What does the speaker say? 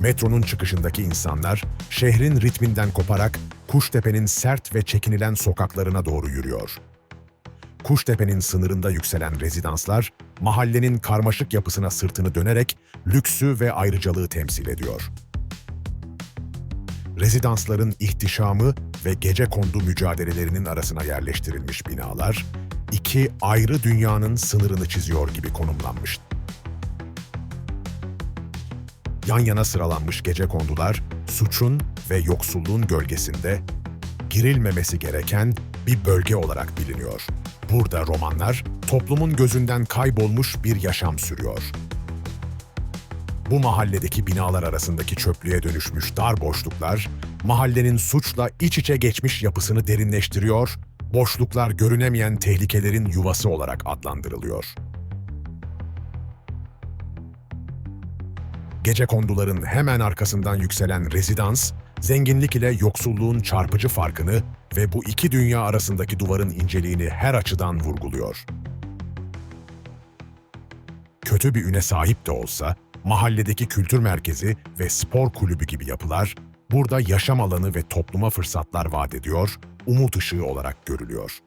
Metronun çıkışındaki insanlar şehrin ritminden koparak Kuştepe'nin sert ve çekinilen sokaklarına doğru yürüyor. Kuştepe'nin sınırında yükselen rezidanslar, mahallenin karmaşık yapısına sırtını dönerek lüksü ve ayrıcalığı temsil ediyor. Rezidansların ihtişamı ve gece kondu mücadelelerinin arasına yerleştirilmiş binalar, iki ayrı dünyanın sınırını çiziyor gibi konumlanmış. Yan yana sıralanmış gece kondular, suçun ve yoksulluğun gölgesinde girilmemesi gereken bir bölge olarak biliniyor. Burada romanlar toplumun gözünden kaybolmuş bir yaşam sürüyor. Bu mahalledeki binalar arasındaki çöplüğe dönüşmüş dar boşluklar, mahallenin suçla iç içe geçmiş yapısını derinleştiriyor, boşluklar görünemeyen tehlikelerin yuvası olarak adlandırılıyor. Gece konduların hemen arkasından yükselen rezidans, zenginlik ile yoksulluğun çarpıcı farkını ve bu iki dünya arasındaki duvarın inceliğini her açıdan vurguluyor. Kötü bir üne sahip de olsa, mahalledeki kültür merkezi ve spor kulübü gibi yapılar, burada yaşam alanı ve topluma fırsatlar vaat ediyor, umut ışığı olarak görülüyor.